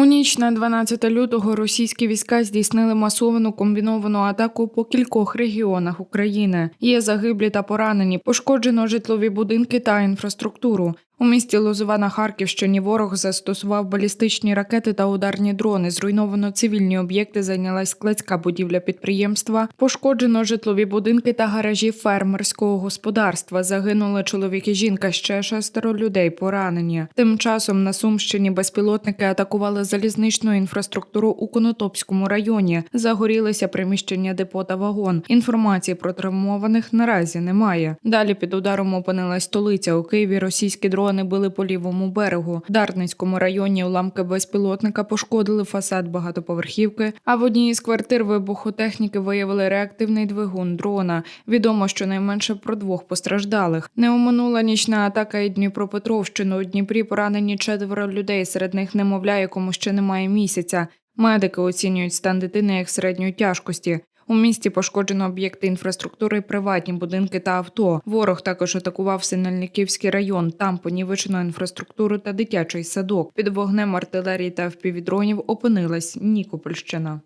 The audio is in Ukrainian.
У ніч на 12 лютого російські війська здійснили масовану комбіновану атаку по кількох регіонах України. Є загиблі та поранені, пошкоджено житлові будинки та інфраструктуру. У місті Лозова на Харківщині ворог застосував балістичні ракети та ударні дрони. Зруйновано цивільні об'єкти, зайнялась складська будівля підприємства. Пошкоджено житлові будинки та гаражі фермерського господарства. Загинули чоловік і жінка. Ще шестеро людей поранені. Тим часом на Сумщині безпілотники атакували залізничну інфраструктуру у Конотопському районі. Загорілися приміщення депо та вагон. Інформації про травмованих наразі немає. Далі під ударом опинилась столиця у Києві. Російські дрони били по лівому берегу. В Дарницькому районі уламки безпілотника пошкодили фасад багатоповерхівки. А в одній із квартир вибухотехніки виявили реактивний двигун дрона. Відомо, що найменше про двох постраждалих. Не оминула нічна атака і Дніпропетровщину. У Дніпрі поранені четверо людей. Серед них немовля, якому ще немає місяця. Медики оцінюють стан дитини як середньої тяжкості. У місті пошкоджено об'єкти інфраструктури, приватні будинки та авто. Ворог також атакував Синельниківський район. Там понівечено інфраструктуру та дитячий садок. Під вогнем артилерії та впівдронів опинилась Нікопольщина.